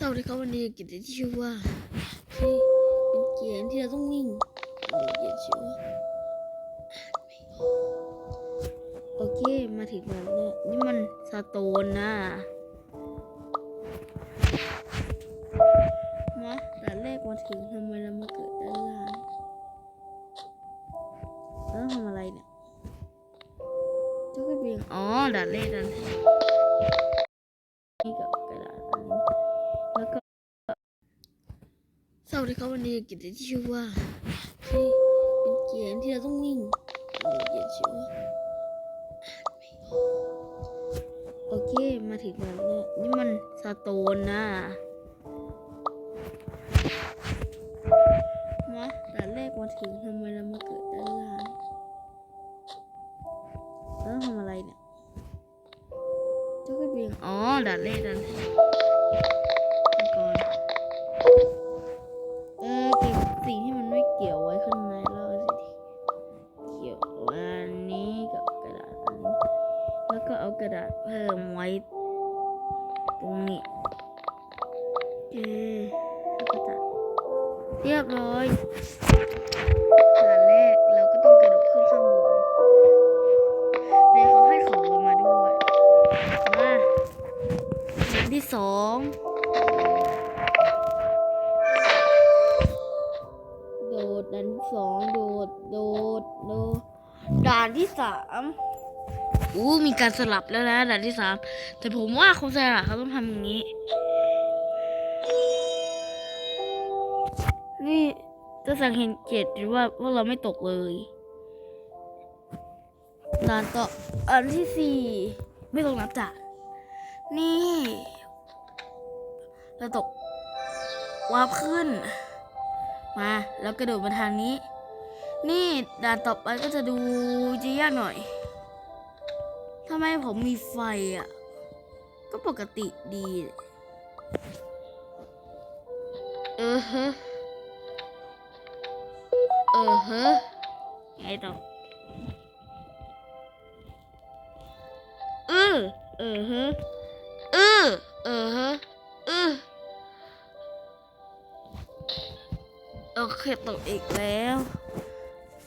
สวัสดีครับวันนี้กิจที่ชื่อว่าเป็นเกมที่เราต้องวิ่งเกมชื่อว่าโอเคมาถึงแล้วเนี่ยนี่มันสโตนนะมาแต่แรกมาถึงทำไมเรามาเกิดด้านล่างแล้วทำอะไรเนี่ยเจ้าก็เพียงอ๋อด่านแรกด่นนี่กั ดีครับวันนี้กิจที่ชื่อว่าเป็นเกมที่เราต้องวิ่งมีเกมชื่อว่าโอเคมาถึงแล้วเนี่ยนี่มันสโตนนะมาแต่แรกมาถึงทำไมเรามาเกิดด้านล่างแล้วทำอะไรเนี่ยเจ้าก็เพียงอ๋อด่านแรกด่านแรกก่ โดดด่านที่สามอู้มีการสลับแล้วนะด่านที่สามแต่ผมว่าคงสลับเขาต้องทำอย่างนี้ นี่จะสังเกตเกตหรือว่าพวกเราไม่ตกเลยด่านต่ออันที่สี่ไม่ต้องนับจานี่เราตกวาบขึ้น มา แล้วกระโดดมาทางนี้ นี่ด่านต่อไปก็จะดูจะยากหน่อยทำไมผมมีไฟอะ ก็ปกติดี เออฮะ เออฮะ ไงต่อ เออเออฮะ เออเออฮะ เออโอเคตกอีกแล้ว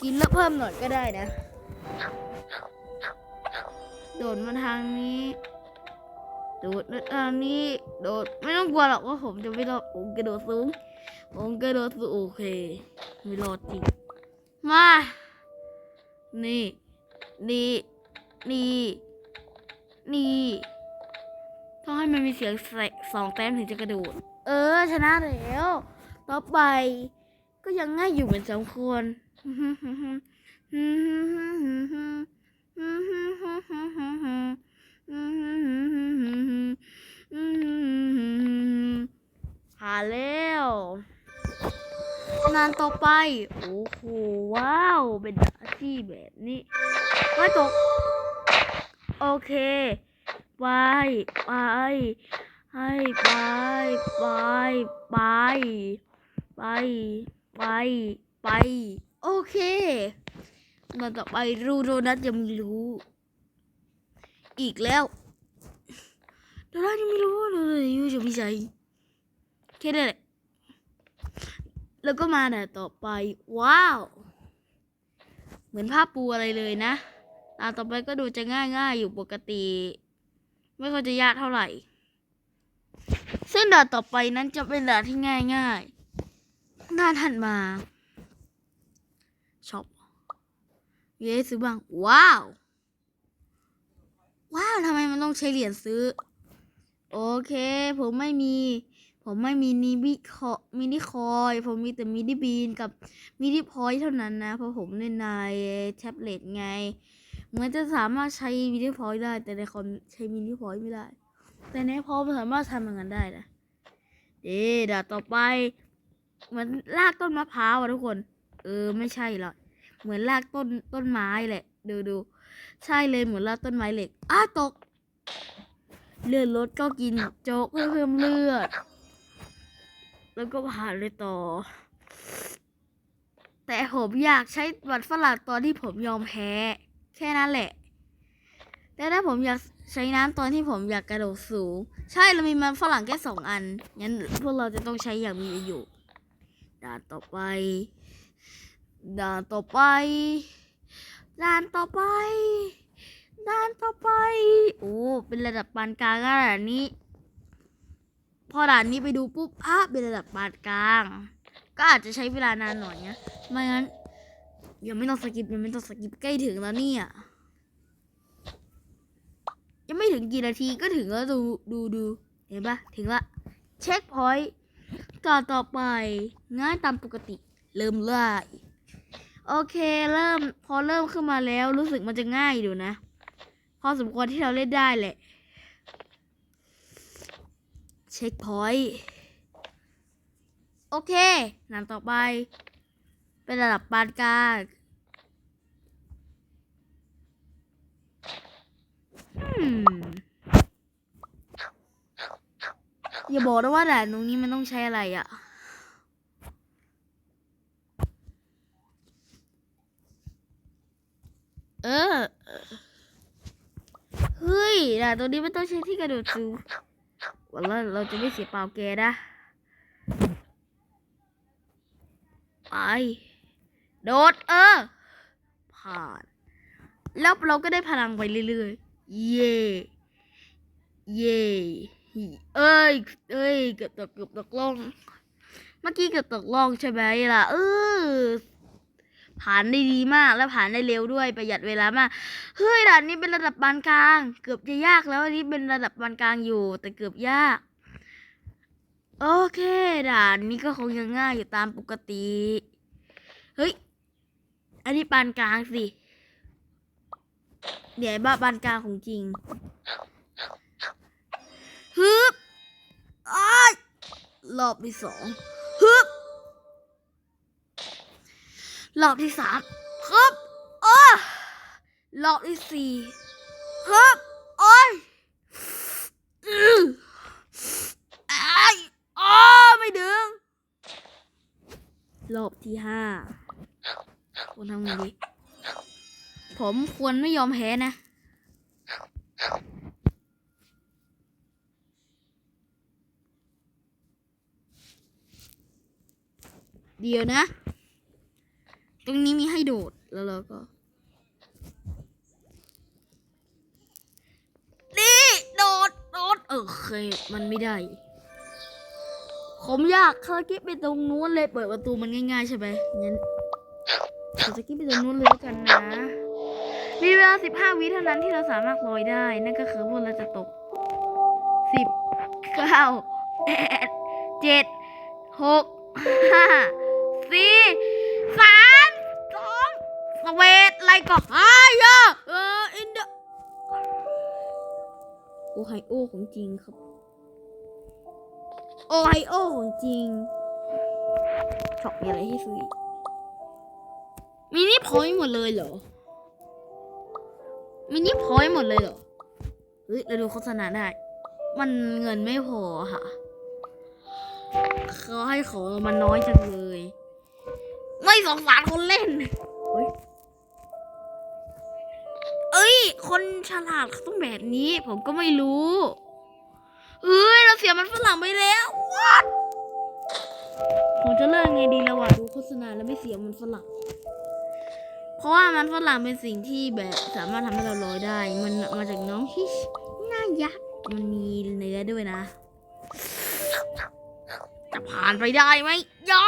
กินแล้วเพิ่มหน่อยก็ได้นะ โดดมาทางนี้ โดดมาทางนี้ โดดไม่ต้องกลัวหรอกว่าผมจะไม่รอดผมกระโดดสูงผมกระโดดสูงโอเค ไม่รอดจริง มา นี่ นี่ นี่ นี่ ต้องให้มันมีเสียงแสสองแต้มถึงจะกระโดด เออ ชนะแล้ว ต่อไปก็ยังง่ายอยู่เหมือนสมควร ผ่าแล้วงานต่อไป โอ้โห ว้าว เป็นดาที่แบบนี้ไม่ตก โอเค ไป ไปให้ไปไปไปไปไปไป โอเคมาต่อไปรูโดนัทยังไม่รู้ อีกแล้วโดนัทยังไม่รู้เลยยูจะพิจัยแค่นั้นแหละแล้วก็มาแต่ต่อไป ว้าว เหมือนภาพปูอะไรเลยนะตาต่อไปก็ดูจะง่ายๆ อยู่ปกติ ไม่ค่อยจะยากเท่าไหร่ ซึ่งด่านต่อไปนั้นจะเป็นด่านที่ง่ายๆ ด่านถัดมาช็อป มีอะไรซื้อบ้าง ว้าว ว้าวทำไมมันต้องใช้เหรียญซื้อ โอเค ผมไม่มี ผมไม่มีนิบิคอมินิคอย ผมมีแต่มินิบีนกับมินิพอยเท่านั้นนะ เพราะผมเล่นในแท็บเล็ตไง เหมือนจะสามารถใช้มินิพอยได้ แต่ในคอมใช้มินิพอยไม่ได้ แต่ในพอมนสามารถทำอย่างนั้นได้นะเอ๊ะด่าต่อไป เหมือนลากต้นมะพร้าวอะทุกคน เออ ไม่ใช่หรอก เหมือนลากต้นต้นไม้แหละดูดูใช่เลยเหมือนลากต้นไม้เหล็กอ้าตก เลือดลดก็กินโจ๊กเพื่อเพิ่มเลือด แล้วก็ผ่านเลยต่อ แต่ผมอยากใช้บัตรฝรั่งตอนที่ผมยอมแพ้ แค่นั้นแหละแต่ถ้าผมอยากใช้น้ำตอนที่ผมอยากกระโดดสูง ใช่เรามีมันฝรั่งแค่สองอันงั้นพวกเราจะต้องใช้อย่างมีประโยชน์ด่านต่อไป ด่านต่อไป ด่านต่อไป ด่านต่อไป โอ้ เป็นระดับปานกลางแล้วด่านนี้ พอด่านนี้ไปดูปุ๊บอะเป็นระดับปานกลาง ก็อาจจะใช้เวลานานหน่อยนะไม่งั้นยังไม่ต้องสกิปยังไม่ต้องสกิปใกล้ถึงแล้วเนี่ยยังไม่ถึงกี่นาทีก็ถึงแล้วดูดูดูเห็นปะถึงละเช็คพอยต์ก่อนต่อไปง่ายตามปกติเริ่มเลย โอเคเริ่มพอเริ่มขึ้นมาแล้วรู้สึกมันจะง่ายอยู่นะ พอสมควรที่เราเล่นได้แหละเช็คพอยต์โอเคหนังต่อไป เป็นระดับปานกลางอย่าบอกนะว่าด่านตรงนี้มันต้องใช้อะไรอะ่ะ เออ เฮ้ย ด่าตรงนี้ไม่ต้องใช้ที่กระโดดสูงวันละเราจะไม่เสียเปล่าแกนะ ไป โดดเออ ผ่าน แล้วเราก็ได้พลังไปเรื่อยๆ เย่เย่เอ้ย เอ้ย เกือบตกเกือบตกลง เมื่อกี้เกือบตกลงใช่ไหมล่ะ เออ ผ่านได้ดีมากแล้วผ่านได้เร็วด้วยประหยัดเวลามากเฮ้ยด่านนี้เป็นระดับปานกลาง เกือบจะยากแล้วอันนี้เป็นระดับปานกลางอยู่ แต่เกือบยากโอเคด่านนี้ก็คงยังง่ายอยู่ตามปกติเฮ้ยอันนี้ปานกลางสิเดี๋ยวบ้าปานกลางของจริงฮึบอ้ายรอบที่สองฮึบ รอบที่สามฮึบอ้ารอบที่สี่ฮึบโอ้ยอื้ออ้ายอ้อไม่ดึง รอบที่ห้าควรทำไงดี ผมควรไม่ยอมแพ้นะเดี๋ยวนะ ตรงนี้มีให้โดดแล้วเราก็ นี่โดดโดดเออเคยมันไม่ได้ผมอยากคากิปไปตรงนู้นเลยเปิดประตูมันง่ายๆใช่ไหมงั้นเราจะกิไปตรงนู้นเลยแล้วกันนะ มีเวลาสิบห้าวิเท่านั้นที่เราสามารถลอยได้ นั่นก็คือพวกเราจะตกสิบเก้าแปดเจ็ดหกห้าสี่ เวทอะไรก็หายอะเอออินเดโอไฮโอของจริงครับ โอไฮโอของจริงช็อกมีอะไรให้ซื้ออีกมินิพอยต์หมดเลยเหรอมินิพอยต์หมดเลยเหรอ เฮ้ยเราดูโฆษณาได้ มันเงินไม่พอค่ะเขาให้ของเรามันน้อยจังเลย ไม่สงสารคนเล่น เฮ้ยเอ้ย คนฉลาดเขาต้องแบบนี้ ผมก็ไม่รู้เอ้ยเราเสียมันฝรั่งไปแล้ว what ผมจะเลือกไงดีระหว่างดูโฆษณาแล้วไม่เสียมันฝรั่ง เพราะว่ามันฝรั่งเป็นสิ่งที่แบบสามารถทำให้เราลอยได้ มันมาจากน้องฮิชน่ายักษ์มันมีเนื้อด้วยนะ จะผ่านไปได้ไหมย่า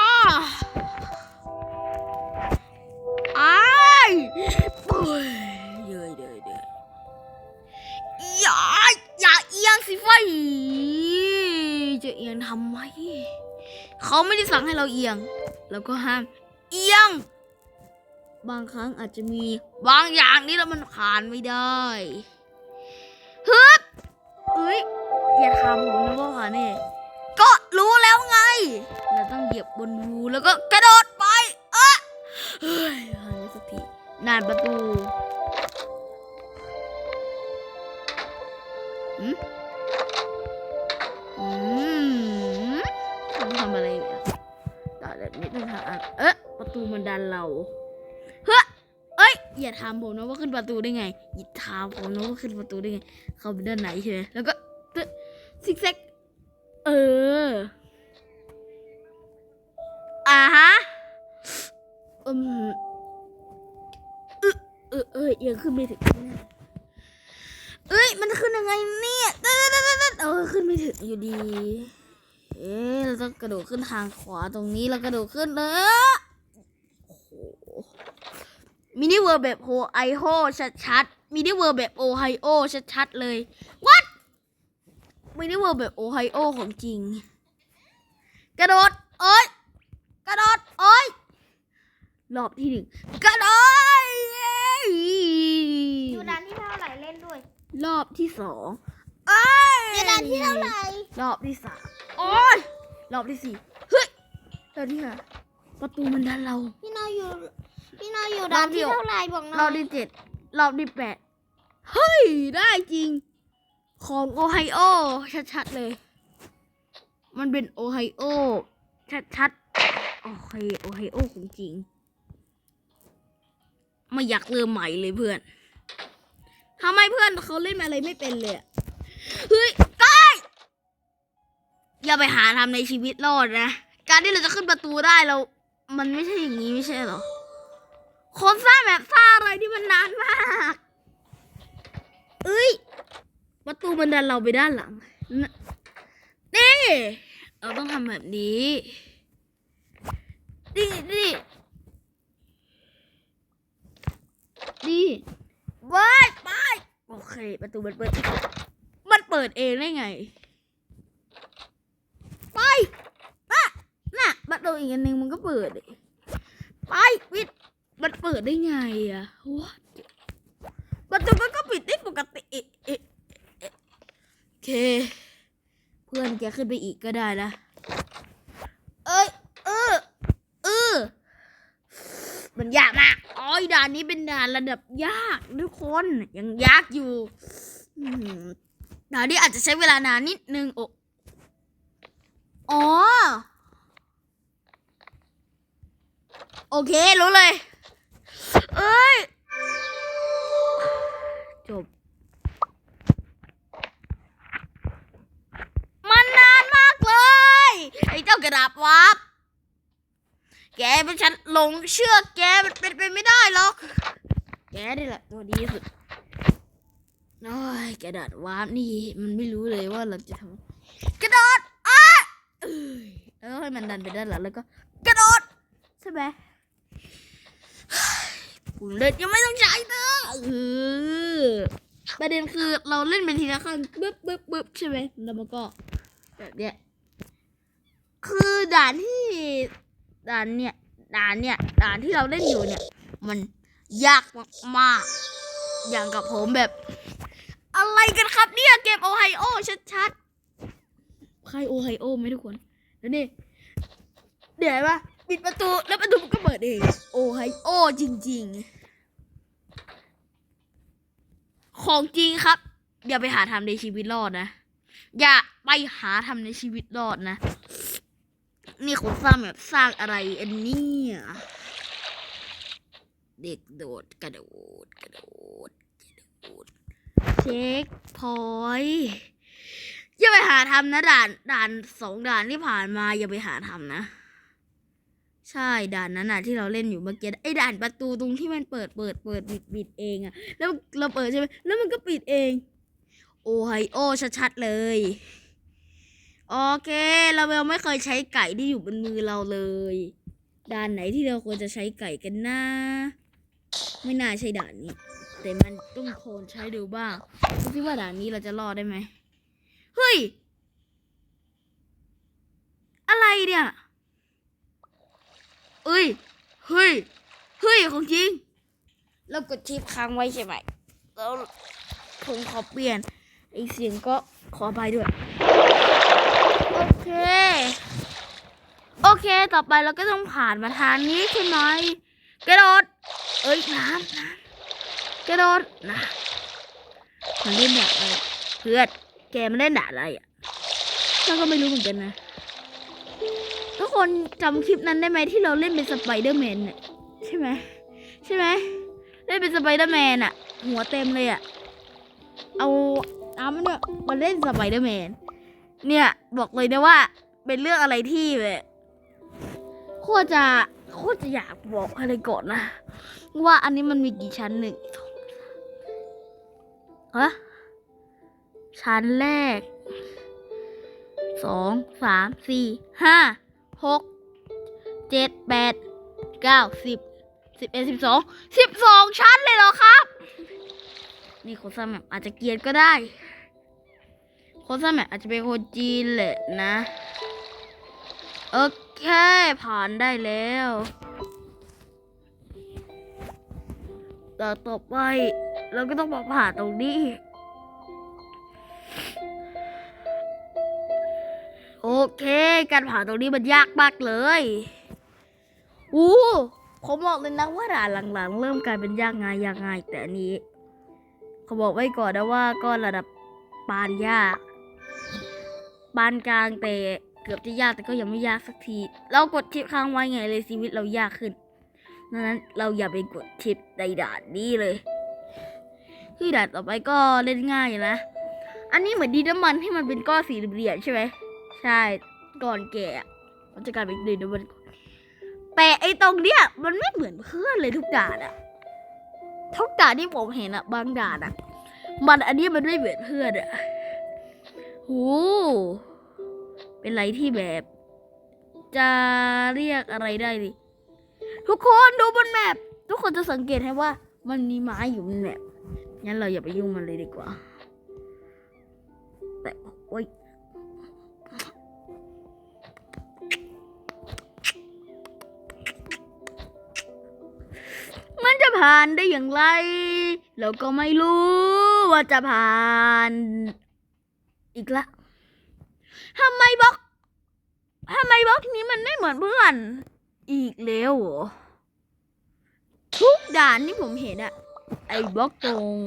ทำไมเขาไม่ได้สั่งให้เราเอียง แล้วก็ห้าม เอียง บางครั้งอาจจะมีบางอย่างที่เรามันผ่านไม่ได้ฮึบเอ้ยอย่าทำผมนะว่าผ่านแน่ก็รู้แล้วไง เราต้องเหยียบบนรูแล้วก็กระโดดไปเอะเฮ้ยผ่านสักทีนานประตูอืม ต่อแบบนี้ต้องทำอะเอ๊ะประตูมันดันเรา เฮ้ยเอ้ย อย่าถามผมนะว่าขึ้นประตูได้ไง อย่าถามผมนะว่าขึ้นประตูได้ไง เขาไปด้านไหนใช่ไหมแล้วก็ตึ๊ซิกแซก เออ อ่าฮะ อืมเออเออเออยังขึ้นไม่ถึงเอ้ย มันขึ้นยังไงเนี่ยเออขึ้นไม่ถึงอยู่ดี เอ๊ะเราต้องกระโดดขึ้นทางขวาตรงนี้แล้วกระโดดขึ้นเลยโอ้โหมินิเวิร์แบบโฮไอโฮชัดๆมินิเวิร์แบบโอไฮโอชัดๆเลยวัดมินิเวิร์แบบโอไฮโอของจริง กระโดดโอ้ยกระโดดโอ้ยรอบที่หนึ่งกระโดดอยู่ด่านที่เท่าไหร่เล่นด้วย รอบที่สองเอ้ยอยู่ด่านที่เท่าไหร่รอบที่สาม โอ้ยรอบที่สี่เฮ้ยรอบที่ห้าประตูมันดันเรา พี่น้อยอยู่ พี่น้อยอยู่ด่านที่เท่าไหร่บอกหน่รออบยที่เจ็ดรอบที่แปดเฮ้ย ได้จริง ของโอไฮโอ ชัดๆเลย มันเป็นโอไฮโอ ชัดๆ โอเคโอไฮโอของจริง ไม่อยากเริ่มใหม่เลยเพื่อนทำไมเพื่อนเขาเล่นอะไรไม่เป็นเลยอะเฮ้ยใกล้ อย่าไปหาทำในชีวิตรอดนะ การที่เราจะขึ้นประตูได้เรา มันไม่ใช่อย่างนี้ไม่ใช่หรอ คนสร้างแบบสร้างอะไรที่มันนานมาก เอ้ย ประตูมันดันเราไปด้านหลังนนี่ เราต้องทำแบบนี้ นี่นี่นี่ไปไป โอเค ประตูมันเปิด มันเปิดเองได้ไง ไปน่ะ น่ะประตูอีกอันหนึ่งมันก็เปิดไปปิดมันเปิดได้ไงอะวะประตูมันก็ปิดได้ปกติโอเค เพื่อนแกขึ้นไปอีกก็ได้นะ เอ้ยเออเออมันยากมากอ๋อด่านนี้เป็นด่านระดับยากทุกคนยังยากอยู่ด่านนี้อาจจะใช้เวลานานนิดนึงโออ๋อ โอเค รู้เลย เอ้ย จบ มันนานมากเลย ไอ้เจ้ากระดาบวับแกเป็นฉันหลงเชื่อแกมันเป็นไปไม่ได้หรอก แกนี่แหละตัวดีสุดโอ้ยกระดาษวาร์ปนี่ มันไม่รู้เลยว่าเราจะทำกระโดดอ้าเอ้ยเอ้มันดันไปด้านหลังแล้วก็ กระโดดใช่ไหม เล่นยังไม่ต้องใช้นะเออประเด็นคือเราเล่นเป็นทีละขั้นปึ๊บปึ๊บปึ๊บใช่ไหมแล้วมันก็แบบเนี้ยคือด่านที่ด่านเนี่ยด่านเนี่ยด่านที่เราเล่นอยู่เนี่ย มันยากมากๆอย่างกับผมแบบ อะไรกันครับเนี่ยเกมโอไฮโอชัดๆใครโอไฮโอไหมทุกคนแล้วนี่เดี๋ยวว่า ปิดประตูแล้วประตูมันก็เปิดเอง โอไฮโอจริง ๆ ของจริงครับ อย่าไปหาทำในชีวิตรอดนะ อย่าไปหาทำในชีวิตรอดนะ นี่คนสร้างแบบสร้างอะไรอันเนี้ยเด็กโดดกระโดดกระโดดกระโดดเช็คพอยต์อย่าไปหาทำนะด่านด่านสองด่านที่ผ่านมาอย่าไปหาทำนะ ใช่ด่านนั้นน่ะที่เราเล่นอยู่เมื่อกี้ไอ้ด่านประตูตรงที่มันเปิดเปิดเปิดปิดปิดเองอะแล้วเราเปิดใช่ไหมแล้วมันก็ปิดเอง โอไฮโอชัดๆเลยโอเคเราไม่เคยใช้ไก่ที่อยู่บนมือเราเลยด่านไหนที่เราควรจะใช้ไก่กันนะไม่น่าใช่ด่านนี้ แต่มันต้องโคนใช้ดูบ้างดูสิว่าด่านนี้เราจะรอดได้ไหมเฮ้ย อะไรเนี่ย เอ้ย เฮ้ย เฮ้ย ของจริง เรากดชิปค้างไว้ใช่ไหม แล้วผมขอเปลี่ยนไอเสียงก็ขอไปด้วย โอเค โอเค ต่อไปเราก็ต้องผ่านมาทางนี้ใช่ไหม กระโดด เอ้ย น้ำน้ำกระโดดนะมันเล่นด่าอะไรเพื่อนแกมันเล่นด่าอะไรอะเราก็ไม่รู้เหมือนกันนะ ทุกคนจำคลิปนั้นได้ไหมที่เราเล่นเป็นสไปเดอร์แมนเนี่ยใช่ไหมใช่ไหมเได้เป็นสไปเดอร์แมนอะหัวเต็มเลยอะเอาน้ำมันเนี่ยมาเล่นสไปเดอร์แมนเนี่ยบอกเลยนะว่า เป็นเรื่องอะไรที่แบบโคตรจะโคตรจะอยากบอกอะไรก่อนนะ ว่าอันนี้มันมีกี่ชั้นหนึ่งสองฮะชั้นแรกสองสามสี่ห้า หกเจ็ดแปดเก้าสิบสิบเอ็ดสิบสองสิบสองชั้นเลยเหรอครับ นี่คนสมัครอาจจะเกียดก็ได้คนสมัครอาจจะเป็นคนจีนแหละนะ โอเคผ่านได้แล้วต่อต่อไป เราก็ต้องมาผ่านตรงนี้ โอเค การผ่านตรงนี้มันยากมากเลยอู้ผมบอกเลยนะว่าด่านหลังๆ เริ่มกลายเป็นยากง่ายยากง่ายแต่อันนี้เขาบอกไว้ก่อนนะว่าก็ระดับปานยากปานกลางแต่เกือบจะยากแต่ก็ยังไม่ยากสักที เรากดชิปค้างไว้ไงเลยชีวิตเรายากขึ้นดังนั้นเราอย่าไปกดชิปในด่านนี้เลยที่ด่านต่อไปก็เล่นง่ายนะ อันนี้เหมือนดีน้ำมันที่มันเป็นก้อนสีเหลี่ยมใช่ไหม ใช่ ก่อนแก่มันจะกลายเป็นดีน้ำมันแต่ไอ้ตรงเนี้ยมันไม่เหมือนเพื่อนเลยทุกด่านอะทุกด่านที่ผมเห็นอะบางด่านอะมันอันนี้มันไม่เหมือนเพื่อนอะโหเป็นอะไรที่แบบ จะเรียกอะไรได้ดิทุกคนดูบนแมปทุกคนจะสังเกตให้ว่า มันมีไม้อยู่บนแมปงั้นเราอย่าไปยุ่งมันเลยดีกว่าแต่โอ๊ย มันจะผ่านได้อย่างไร เราก็ไม่รู้ว่าจะผ่าน อีกละทำไมบล็อกทำไมบล็อกนี้มันไม่เหมือนเพื่อน อีกแล้วเหรอทุกด่านที่ผมเห็นอะไอ้บล็อกตรง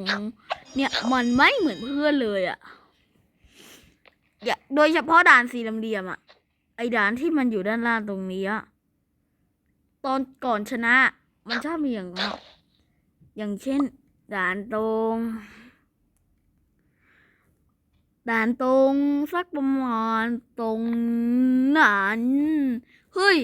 เนี่ยมันไม่เหมือนเพื่อนเลยอะอยโดยเฉพาะด่านสี่เหลี่ยมอะไอ้ด่านที่มันอยู่ด้านล่างตรงนี้อะตอนก่อนชนะ มันชอบมีอย่างนั้นอย่างเช่น ด่านตรง ด่านตรงสักประมาณตรงนั้นเฮ้ย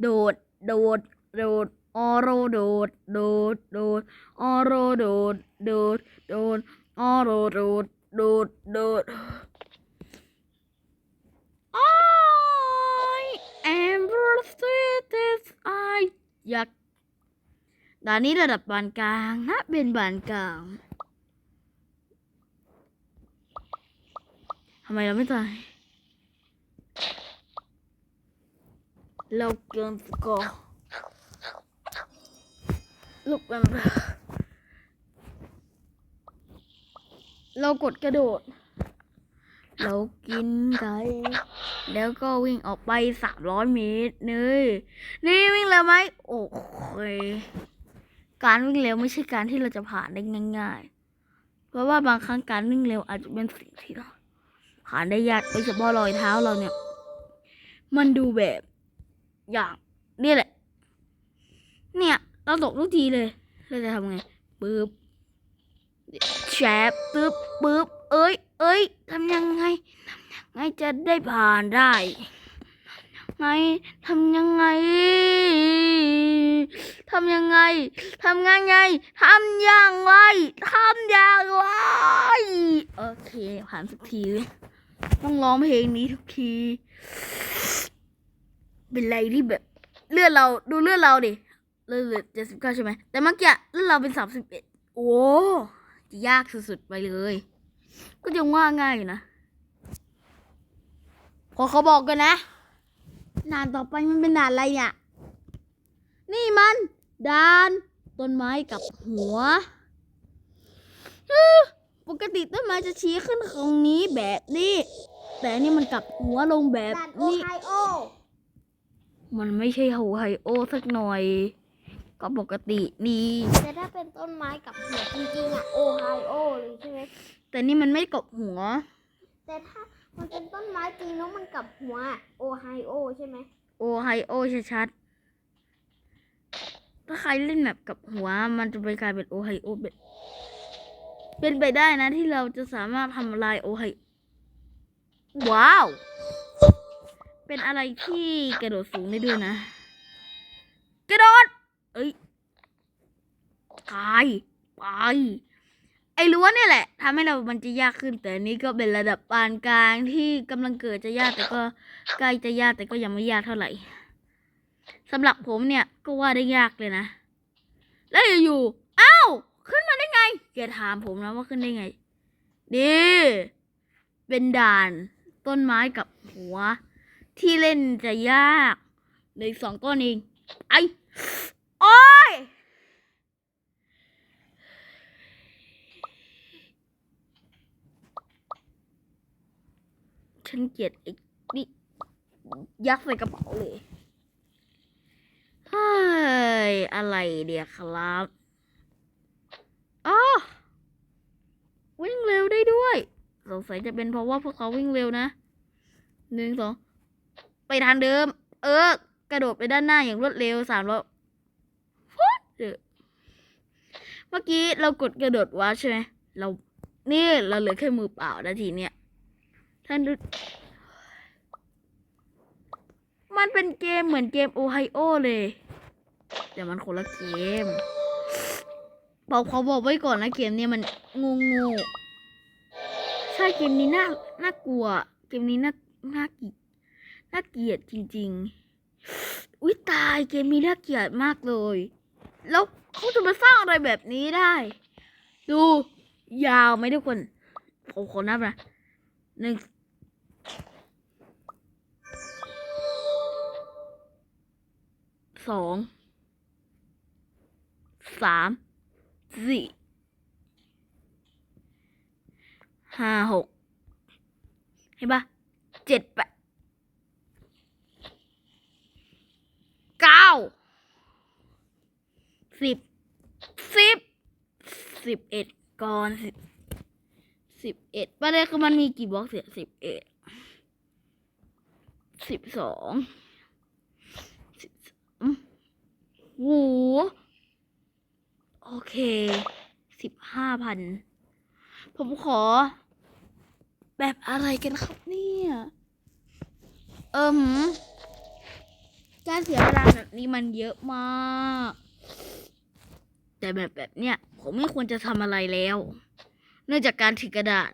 โดด โดด โดดออโรโดด โดด โดดออโรโดด โดด โดดออโรโดด โดด โดด ยากด่านนี้ระดับปานกลางนะเป็นปานกลางทำไมเราไม่ตาย เราเกินสกอร์ลูกแบบเรากดกระโดด เรากินไก่ แล้วก็วิ่งออกไปสามร้อยเมตรเนยนี่วิ่งเร็วไหมโอเคการวิ่งเร็วไม่ใช่การที่เราจะผ่านได้ง่าย ๆ เพราะว่าบางครั้งการวิ่งเร็วอาจจะเป็นสิ่งที่เราผ่านได้ยากโดยเฉพาะรอยเท้าเราเนี่ย มันดูแบบอย่างนี่แหละ เนี่ย เราตกทุกทีเลยเราจะทำไงปึ๊บแชบปึ๊บปึ๊บเอ้ยเอ้ยทำยังไงทำยัง ไงจะได้ผ่านได้ ไงทำยังไงทำยังไงทำยังไงทำอย่างไรทำอย่างไรโอเค ผ่านสักทีต้องร้องเพลงนี้ทุกที เป็นอะไรที่แบบเลือดเราดูเลือดเราดิเลือดเหลือเจ็ดสิบเก้าใช่ไหมแต่เมื่อกี้เลือดเราเป็นสามสิบเอ็ดโอ้จะยากสุดๆไปเลย ก็ยังว่าง่ายอยู่นะ พอเขาบอกกันนะด่านต่อไปมันเป็นด่านอะไรเนี่ย นี่มันด่านต้นไม้กับหัวฮึปกติต้นไม้จะชี้ขึ้นตรงนี้แบบนี้ แต่อันนี่มันกลับหัวลงแบบด่านโอนี้ไฮโอมันไม่ใช่โฮไฮโอสักหน่อย ก็ปกติดีแต่ถ้าเป็นต้นไม้กับหัวจริงๆอะโอไฮโอเลยใช่ไหมแต่นี่มันไม่กับหัว แต่ถ้า มันเป็นต้นไม้จริงแล้วมันกับหัว โอไฮโอใช่ไหมโอไฮโอชัดถ้าใครเล่นแบบกับหัว มันจะไปกลายเป็นโอไฮโอเป็นเป็นไปได้นะที่เราจะสามารถทำลายโอไฮว้าว เป็นอะไรที่กระโดดสูงได้ด้วยนะ กระโดด เอ้ยตาย ไป ไอ้รั้วเนี่ยแหละทำให้เรามันจะยากขึ้น แต่นี้ก็เป็นระดับปานกลางที่กำลังเกิดจะยากแต่ก็ใกล้จะยากแต่ก็ยังไม่ยากเท่าไหร่สำหรับผมเนี่ยก็ว่าได้ยากเลยนะ แล้วอยู่ๆอ้าวขึ้นมาได้ไงแกถามผมนะว่าขึ้นได้ไงดีเป็นด่านต้นไม้กับหัว ที่เล่นจะยากเลยสองต้นเองไอโอ้ย ฉันเกลียดไอ้นี่ยักใส่กระเป๋าเลยเฮ้ยอะไรเดียครับอ๋อวิ่งเร็วได้ด้วยสงสัยจะเป็นเพราะว่าพวกเขาวิ่งเร็วนะหนึ่งสองไปทางเดิม เออ กระโดดไปด้านหน้าอย่างรวดเร็วสามรอบฟุ๊ดเออเมื่อกี้เรากดกระโดดวาใช่ไหมเรานี่เราเหลือแค่มือเปล่านาทีเนี้ย ท่านดูมันเป็นเกมเหมือนเกมโอไฮโอเลย แต่มันคนละเกมบอกเขาบอกไว้ก่อนนะเกมนี้มันงูงูใช่เกมนี้น่าน่ากลัว เกมนี้น่าน่าเกลียดน่าเกลียดจริง ๆ อุ้ยตายเกมนี้น่าเกลียดมากเลย แล้วเขาจะมาสร้างอะไรแบบนี้ได้ ดู ยาวไหมทุกคนผมขอนับนะหนึ่ง สองสามสี่ห้าหกเห็นปะเจ็ดแปดเก้าสิบสิบสิบเอ็ดก่อนสิบสิบเอ็ดประเด็นคือมันมีกี่บล็อกเสียสิบเอ็ดสิบสอง โหโอเคสิบห้าพัน ผมขอ แบบอะไรกันครับเนี่ย เอิมการเสียเวลาแบบนี้มันเยอะมาก แต่แบบแบบเนี้ยผมไม่ควรจะทำอะไรแล้ว เนื่องจากการถือกระดาษ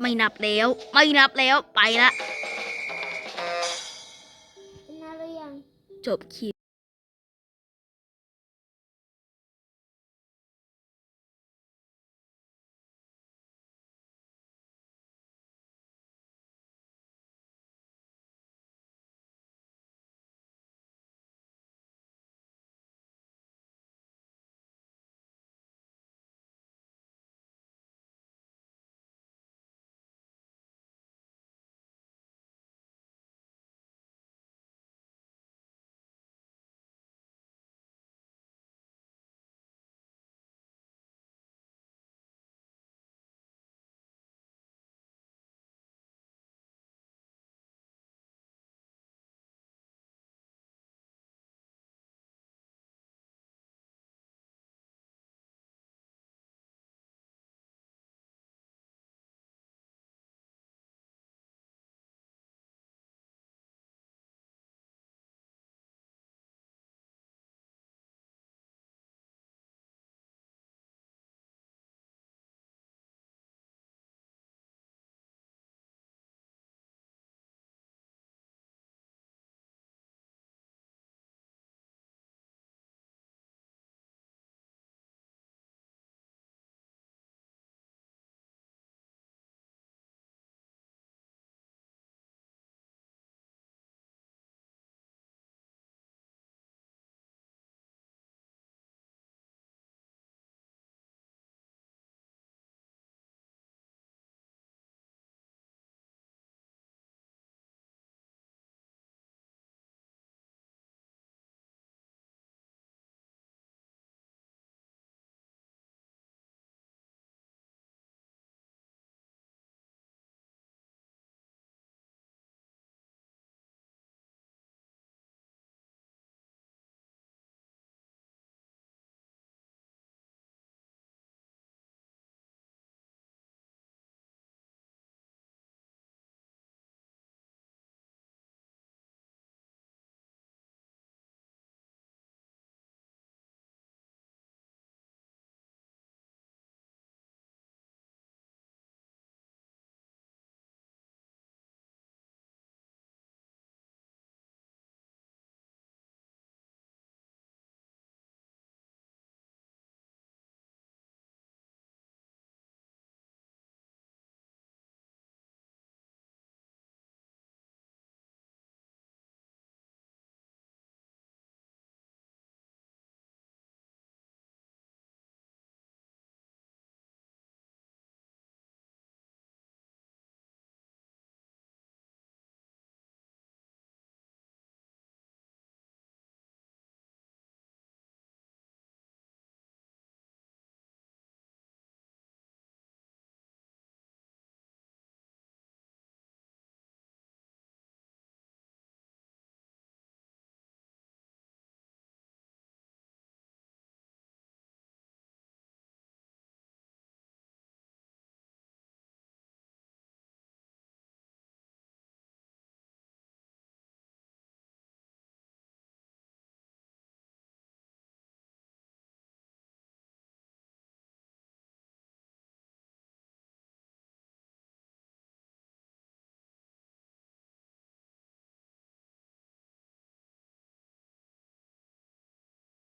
ไม่นับแล้ว ไม่นับแล้วไปละ เป็